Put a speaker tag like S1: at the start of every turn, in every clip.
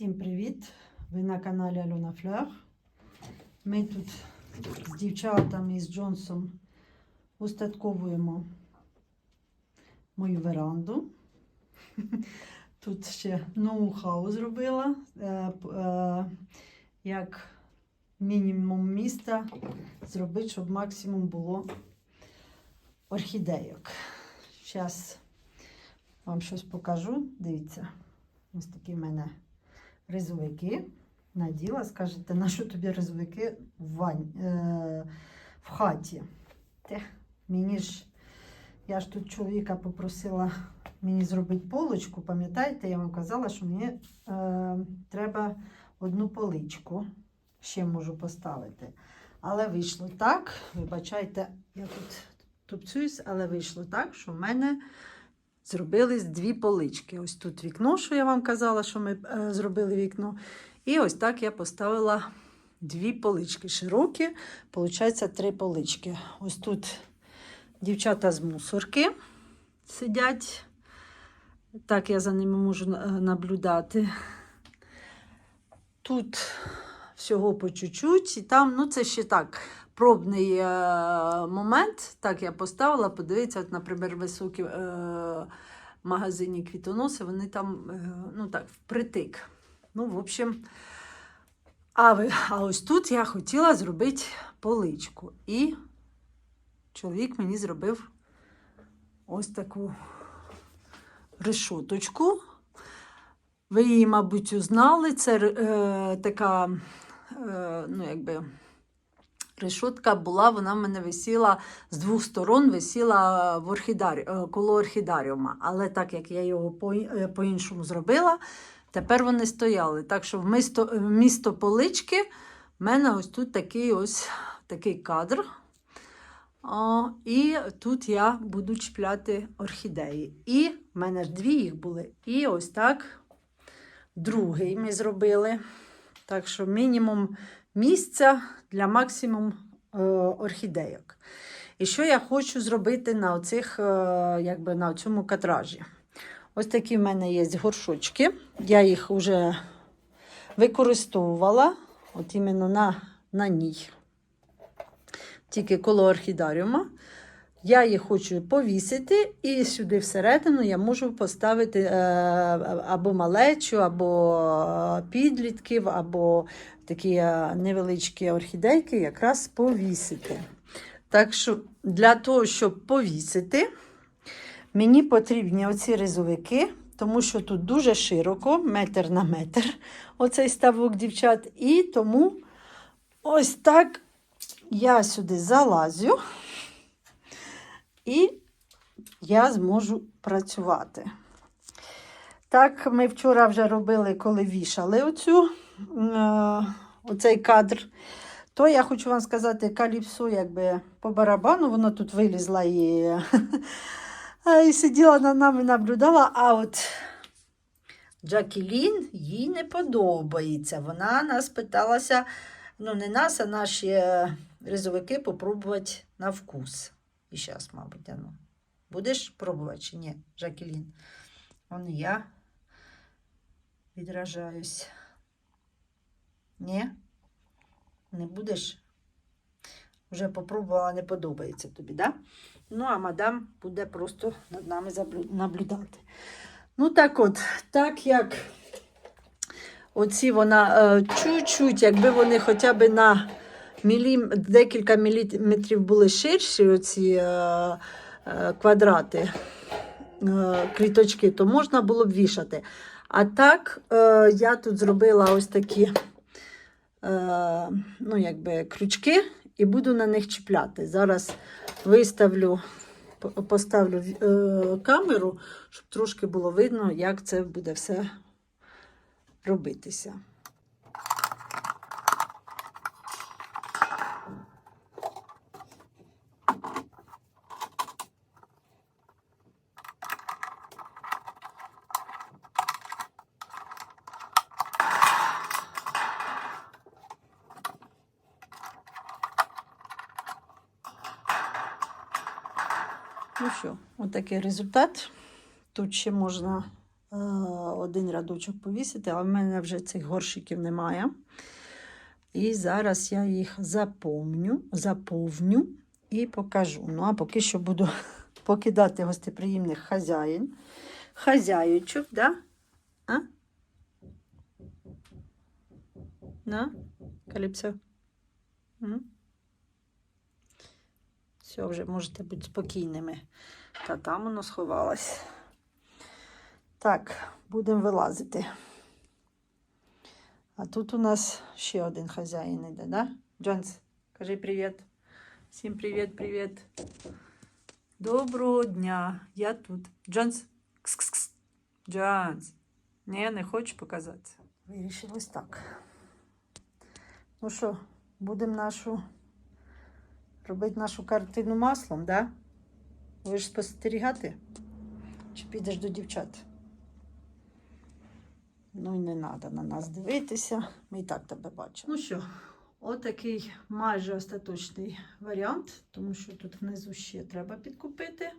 S1: Всім привіт! Ви на каналі Альона Флер. Ми тут з дівчатами і з Джонсом устатковуємо мою веранду. Тут ще ноу-хау зробила, е, е, як мінімум міста зробити, щоб максимум було орхідейок. Зараз вам щось покажу. Дивіться, ось такі в мене ризовики. Наділа, скажете, на що тобі ризовики в, вань, е, в хаті? Те, мені ж, я ж тут чоловіка попросила мені зробити полочку. Пам'ятаєте, я вам казала, що мені е, треба одну поличку ще можу поставити. Але вийшло так. Вибачайте, я тут тупцююсь, але вийшло так, що в мене зробились дві полички. Ось тут вікно, що я вам казала, що ми е, зробили вікно. І ось так я поставила дві полички широкі, виходить, три полички. Ось тут дівчата з мусорки сидять. Так я за ними можу е, наблюдати. Тут всього по чуть-чуть, і там, ну це ще так, пробний е, момент. Так я поставила, подивіться, от, наприклад, високі е, магазині квітоноси, вони там, е, ну так, впритик. Ну, в общем, а, а ось тут я хотіла зробити поличку. І чоловік мені зробив ось таку решоточку. Ви її, мабуть, узнали. Це е, така, е, ну, якби, решотка була, вона в мене висіла з двох сторон, висіла в орхідарі, е, коло орхідаріума. Але так як я його е, по-іншому зробила, тепер вони стояли. Так що в місто, в місто полички в мене ось тут такий ось такий кадр. О, і тут я буду чіпляти орхідеї. І в мене ж дві їх були. І ось так другий ми зробили. Так що мінімум місця для максимум е, орхідейок. І що я хочу зробити на оцих, е, якби на цьому катражі? Ось такі в мене є горшочки. Я їх вже використовувала, от іменно на, на ній. Тільки коло орхідаріума. Я їх хочу повісити, і сюди всередину я можу поставити е, або малечу, або е, підлітків, або такі е, невеличкі орхідейки якраз повісити. Так що для того, щоб повісити, мені потрібні оці ризовики, тому що тут дуже широко, метр на метр, оцей ставок дівчат. І тому ось так я сюди залазю і я зможу працювати. Так, ми вчора вже робили, коли вішали оцю, е, оцей кадр. То я хочу вам сказати, каліпсу, якби по барабану, воно тут вилізла і, і сиділа над нами, наблюдала. А от Джакілін їй не подобається. Вона нас питалася, ну не нас, а наші е, ризовики попробувати на вкус. І зараз, мабуть, ану. Будеш пробувати чи ні, Жакелін? Он я відражаюсь. Ні? Не будеш? Вже попробувала, не подобається тобі, да? Ну, а мадам буде просто над нами наблюдати. Ну, так от, так як оці вона е, чуть-чуть, якби вони хоча б на мілім, декілька міліметрів були ширші, оці е, е, квадрати, е, квіточки, то можна було б вішати. А так, я тут зробила ось такі ну, якби, крючки і буду на них чіпляти. Зараз виставлю, поставлю камеру, щоб трошки було видно, як це буде все робитися. Ну що, отакий результат. Тут ще можна е, один рядочок повісити, але в мене вже цих горщиків немає. І зараз я їх заповню, заповню і покажу. Ну, а поки що буду покидати гостеприємних хазяїн. Хазяючок, да? А? На? Каліпсо? М? Все, вже можете бути спокійними. Та там воно сховалось. Так, будемо вилазити. А тут у нас ще один хазяїн іде, да? Джонс, кажи привіт. Всім привіт, привіт. Доброго дня. Я тут. Джонс. Кс-кс-кс. Джонс. Ні, не хочеш показатися. Вирішилось так. Ну що, будемо нашу робити нашу картину маслом, да? Будеш спостерігати? Чи підеш до дівчат? Ну і не треба на нас дивитися. Ми і так тебе бачимо. Ну що, отакий майже остаточний варіант, тому що тут внизу ще треба підкупити.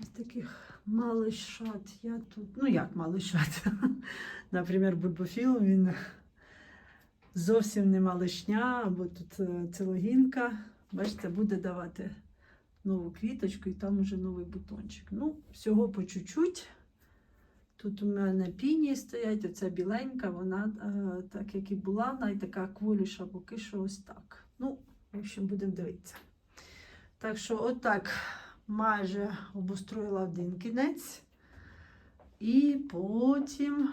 S1: Ось таких малий шат. Я тут, ну як малий шат? Наприклад, бульбофіл, він зовсім не малишня, або тут е, целогінка. Бачите, буде давати нову квіточку і там уже новий бутончик. Ну, всього по чуть-чуть. Тут у мене піні стоять, оця біленька, вона е, так як і була, вона і така кволіша, поки що ось так. Ну, в общем, будемо дивитися. Так що, отак майже обустроїла один кінець. І потім,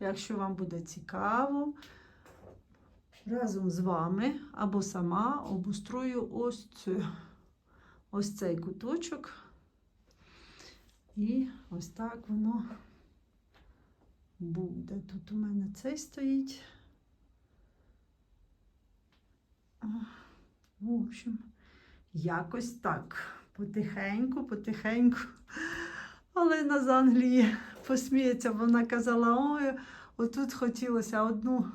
S1: якщо вам буде цікаво, разом з вами або сама обустрою ось, цю, ось цей куточок. І ось так воно буде. Тут у мене цей стоїть. В общем, якось так. Потихеньку, потихеньку. Олена з Англії посміється, вона казала, ой, отут хотілося одну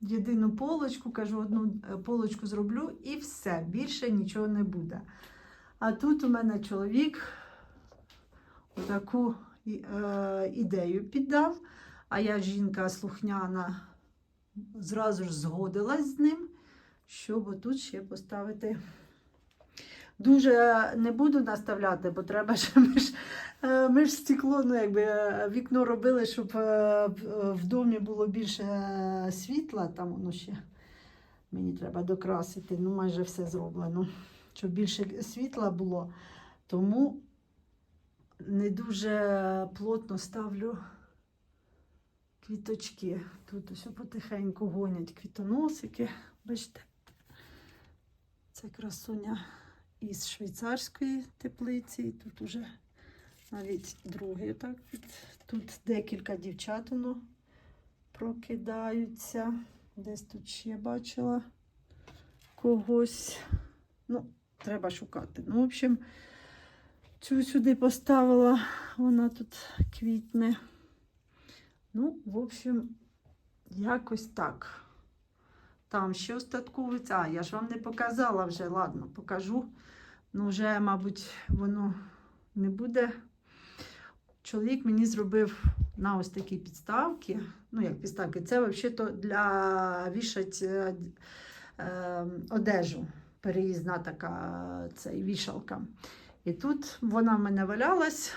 S1: єдину полочку, кажу, одну е, полочку зроблю і все, більше нічого не буде. А тут у мене чоловік таку е, ідею піддав, а я жінка слухняна зразу ж згодилась з ним, щоб тут ще поставити. Дуже не буду наставляти, бо треба ж ми ж, е, ми ж стекло, ну якби е, вікно робили, щоб е, в- домі було більше світла. Там воно ще мені треба докрасити. Ну, майже все зроблено. Щоб більше світла було. Тому не дуже плотно ставлю квіточки. Тут ось потихеньку гонять квітоносики. Бачите, це красуня із швейцарської теплиці. І Тут уже навіть другий. Так, тут декілька дівчат воно прокидаються. Десь тут ще бачила когось. Ну, треба шукати. Ну, в общем, цю сюди поставила, вона тут квітне. Ну, в общем, якось так. Там ще остатковується. А, я ж вам не показала вже, ладно, покажу. Ну, вже, мабуть, воно не буде. Чоловік мені зробив на ось такі підставки. Ну, як підставки, це взагалі для вішать е, е, одежу. Переїзна така цей, вішалка. І тут вона в мене валялась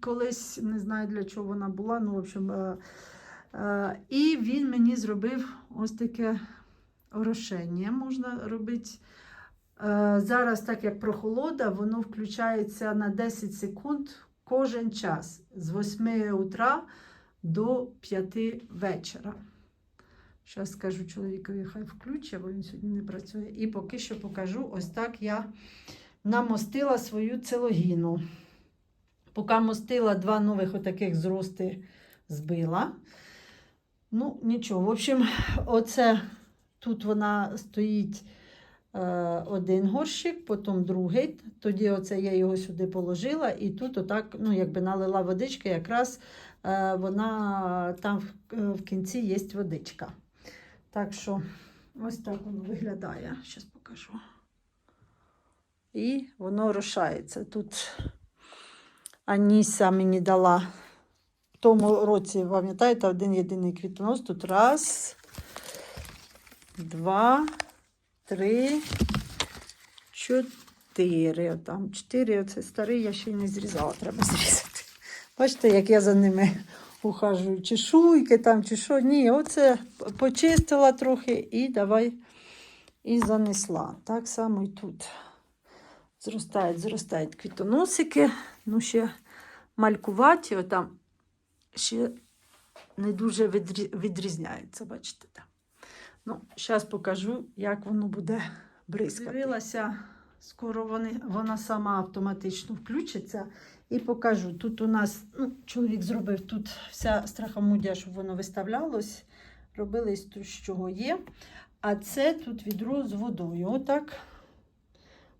S1: колись, не знаю для чого вона була. Ну, в общем, е, е, і він мені зробив ось таке орошення можна робити. Е, Зараз, так як прохолода, воно включається на 10 секунд кожен час з 8 утра до 5 вечора. Зараз скажу чоловікові, хай включить, бо він сьогодні не працює. І поки що покажу, ось так я намостила свою целогіну. Поки мостила два нових отаких зрости збила. Ну, нічого. В общем, оце тут вона стоїть е, один горщик, потім другий. Тоді оце я його сюди положила, і тут отак, ну, якби налила водички, якраз е, вона там в, е, в кінці є водичка. Так що ось так воно виглядає. Зараз покажу. І воно рушається. Тут Аніса мені дала в тому році, пам'ятаєте, один єдиний квітонос. Тут раз, два, три, чотири. Там чотири, оце старий, я ще й не зрізала, треба зрізати. Бачите, як я за ними ухажую, чешуйки там, чи що. Ні, оце почистила трохи і давай і занесла. Так само і тут. Зростають, зростають квітоносики. Ну, ще малькуваті, отам ще не дуже відрі- відрізняються, бачите там. Ну, зараз покажу, як воно буде бризкати. Дивилася, скоро вони, вона сама автоматично включиться. І покажу. Тут у нас ну, чоловік зробив тут вся страхомудя, щоб воно виставлялось. Робили з того, чого є. А це тут відро з водою. Отак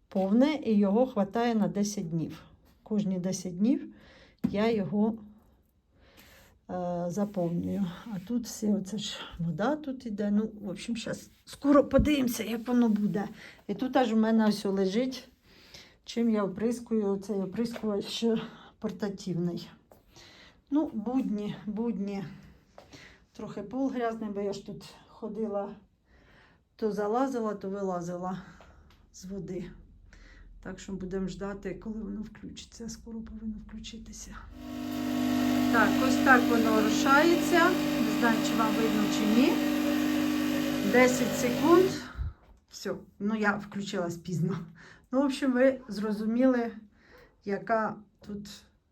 S1: повне, і його вистачає на 10 днів. Кожні 10 днів я його заповнюю. А тут все, оце ж вода тут іде. Ну, в общем, зараз скоро подивимося, як воно буде. І тут аж у мене ось лежить, чим я оприскую. Цей оприскувач портативний. Ну, будні, будні. Трохи пол грязний, бо я ж тут ходила, то залазила, то вилазила з води. Так що будемо ждати, коли воно включиться. Скоро повинно включитися. Так, ось так воно рушається. Не знаю, чи вам видно чи ні. 10 секунд. Все, ну я включилась пізно. Ну, в общем, ви зрозуміли, яка тут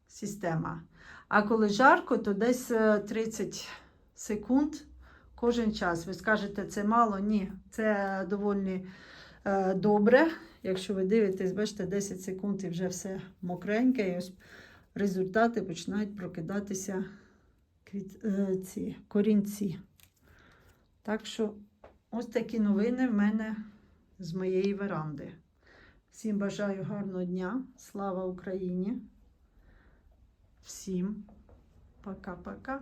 S1: система. А коли жарко, то десь е, 30 секунд кожен час. Ви скажете, це мало? Ні, це доволі е, добре. Якщо ви дивитесь, бачите, 10 секунд і вже все мокреньке. І ось результати починають прокидатися квіт, е, ці, корінці. Так що ось такі новини в мене з моєї веранди. Всім бажаю гарного дня. Слава Україні! Всім пока-пока.